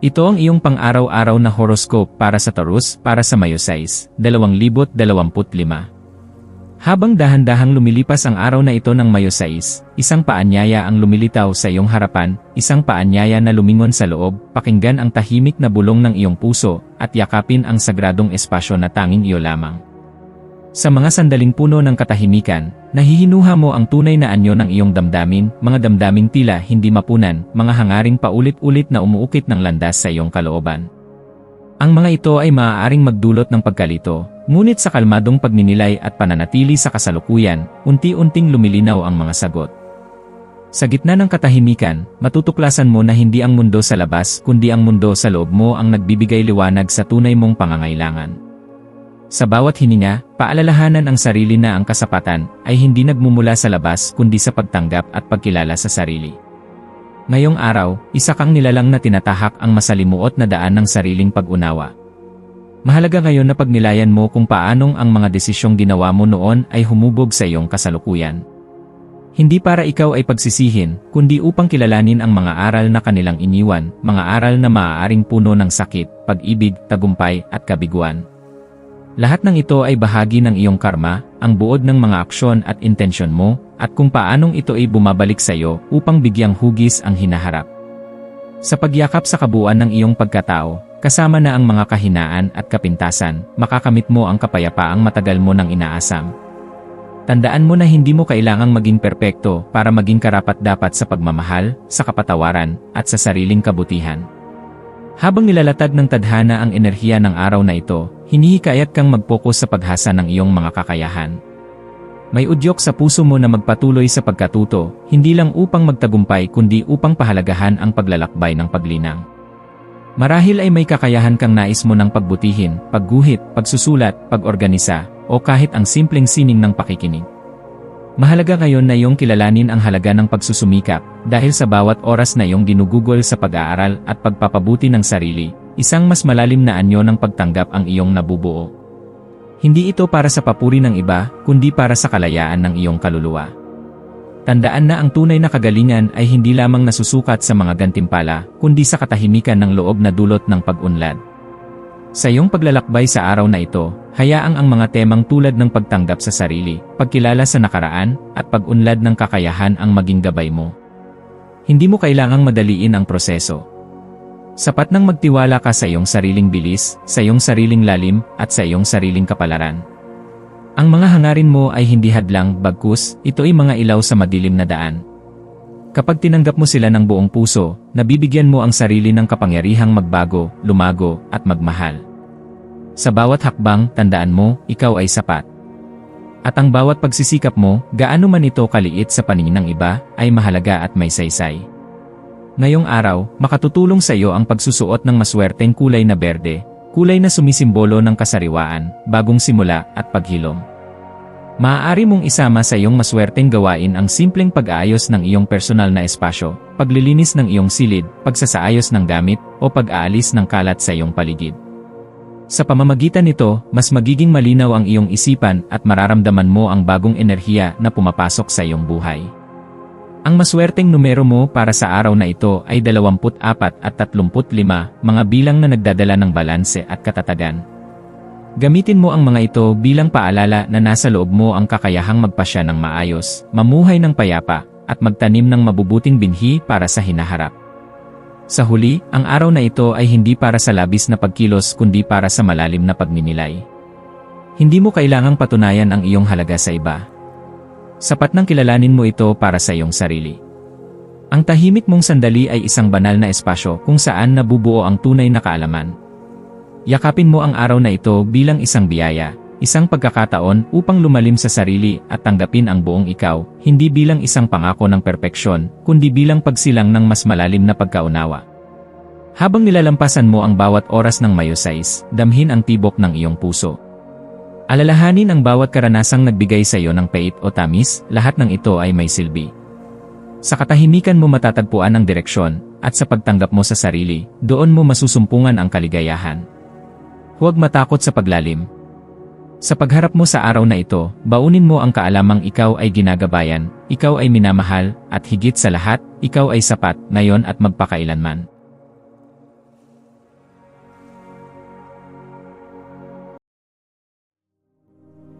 Ito ang iyong pang-araw-araw na horoscope para sa Taurus para sa Mayo 6, 2025. Habang dahan-dahang lumilipas ang araw na ito ng Mayo 6, isang paanyaya ang lumilitaw sa iyong harapan, isang paanyaya na lumingon sa loob, pakinggan ang tahimik na bulong ng iyong puso, at yakapin ang sagradong espasyo na tanging iyo lamang. Sa mga sandaling puno ng katahimikan, nahihinuha mo ang tunay na anyo ng iyong damdamin, mga damdaming tila hindi mapunan, mga hangaring paulit-ulit na umuukit ng landas sa iyong kalooban. Ang mga ito ay maaaring magdulot ng pagkalito, ngunit sa kalmadong pagninilay at pananatili sa kasalukuyan, unti-unting lumilinaw ang mga sagot. Sa gitna ng katahimikan, matutuklasan mo na hindi ang mundo sa labas kundi ang mundo sa loob mo ang nagbibigay liwanag sa tunay mong pangangailangan. Sa bawat hininga, paalalahanan ang sarili na ang kasapatan ay hindi nagmumula sa labas kundi sa pagtanggap at pagkilala sa sarili. Ngayong araw, isa kang nilalang na tinatahak ang masalimuot na daan ng sariling pag-unawa. Mahalaga ngayon na pagnilayan mo kung paanong ang mga desisyong ginawa mo noon ay humubog sa iyong kasalukuyan. Hindi para ikaw ay pagsisihin, kundi upang kilalanin ang mga aral na kanilang iniwan, mga aral na maaaring puno ng sakit, pag-ibig, tagumpay, at kabiguan. Lahat ng ito ay bahagi ng iyong karma, ang buod ng mga aksyon at intensyon mo, at kung paanong ito ay bumabalik sa iyo upang bigyang hugis ang hinaharap. Sa pagyakap sa kabuuan ng iyong pagkatao, kasama na ang mga kahinaan at kapintasan, makakamit mo ang kapayapaang matagal mo nang inaasam. Tandaan mo na hindi mo kailangang maging perpekto para maging karapat-dapat sa pagmamahal, sa kapatawaran, at sa sariling kabutihan. Habang nilalatag ng tadhana ang enerhiya ng araw na ito, hinihikayat kang mag-focus sa paghasa ng iyong mga kakayahan. May udyok sa puso mo na magpatuloy sa pagkatuto, hindi lang upang magtagumpay kundi upang pahalagahan ang paglalakbay ng paglinang. Marahil ay may kakayahan kang nais mo ng pagbutihin, pagguhit, pagsusulat, pag-organisa, o kahit ang simpleng sining ng pakikinig. Mahalaga ngayon na iyong kilalanin ang halaga ng pagsusumikap, dahil sa bawat oras na iyong ginugugol sa pag-aaral at pagpapabuti ng sarili, isang mas malalim na anyo ng pagtanggap ang iyong nabubuo. Hindi ito para sa papuri ng iba, kundi para sa kalayaan ng iyong kaluluwa. Tandaan na ang tunay na kagalingan ay hindi lamang nasusukat sa mga gantimpala, kundi sa katahimikan ng loob na dulot ng pag-unlad. Sa iyong paglalakbay sa araw na ito, hayaang ang mga temang tulad ng pagtanggap sa sarili, pagkilala sa nakaraan, at pag-unlad ng kakayahan ang maging gabay mo. Hindi mo kailangang madaliin ang proseso. Sapat nang magtiwala ka sa iyong sariling bilis, sa iyong sariling lalim, at sa iyong sariling kapalaran. Ang mga hangarin mo ay hindi hadlang, bagkus, ito ay mga ilaw sa madilim na daan. Kapag tinanggap mo sila ng buong puso, nabibigyan mo ang sarili ng kapangyarihang magbago, lumago, at magmahal. Sa bawat hakbang, tandaan mo, ikaw ay sapat. At ang bawat pagsisikap mo, gaano man ito kaliit sa paningin ng iba, ay mahalaga at may saysay. Ngayong araw, makatutulong sa iyo ang pagsusuot ng maswerteng kulay na berde, kulay na sumisimbolo ng kasariwaan, bagong simula, at paghilom. Maaari mong isama sa iyong maswerteng gawain ang simpleng pag-aayos ng iyong personal na espasyo, paglilinis ng iyong silid, pagsasaayos ng gamit, o pag-aalis ng kalat sa iyong paligid. Sa pamamagitan nito, mas magiging malinaw ang iyong isipan at mararamdaman mo ang bagong enerhiya na pumapasok sa iyong buhay. Ang maswerteng numero mo para sa araw na ito ay 24 at 35, mga bilang na nagdadala ng balanse at katatagan. Gamitin mo ang mga ito bilang paalala na nasa loob mo ang kakayahang magpasya ng maayos, mamuhay ng payapa, at magtanim ng mabubuting binhi para sa hinaharap. Sa huli, ang araw na ito ay hindi para sa labis na pagkilos kundi para sa malalim na pagninilay. Hindi mo kailangang patunayan ang iyong halaga sa iba. Sapat nang kilalanin mo ito para sa iyong sarili. Ang tahimik mong sandali ay isang banal na espasyo kung saan nabubuo ang tunay na kaalaman. Yakapin mo ang araw na ito bilang isang biyaya, isang pagkakataon upang lumalim sa sarili at tanggapin ang buong ikaw, hindi bilang isang pangako ng perpeksyon, kundi bilang pagsilang ng mas malalim na pagkaunawa. Habang nilalampasan mo ang bawat oras ng mayosais, damhin ang tibok ng iyong puso. Alalahanin ang bawat karanasang nagbigay sa iyo ng pait o tamis, lahat ng ito ay may silbi. Sa katahimikan mo matatagpuan ang direksyon, at sa pagtanggap mo sa sarili, doon mo masusumpungan ang kaligayahan. Huwag matakot sa paglalim. Sa pagharap mo sa araw na ito, baunin mo ang kaalamang ikaw ay ginagabayan, ikaw ay minamahal, at higit sa lahat, ikaw ay sapat, ngayon at magpakailanman.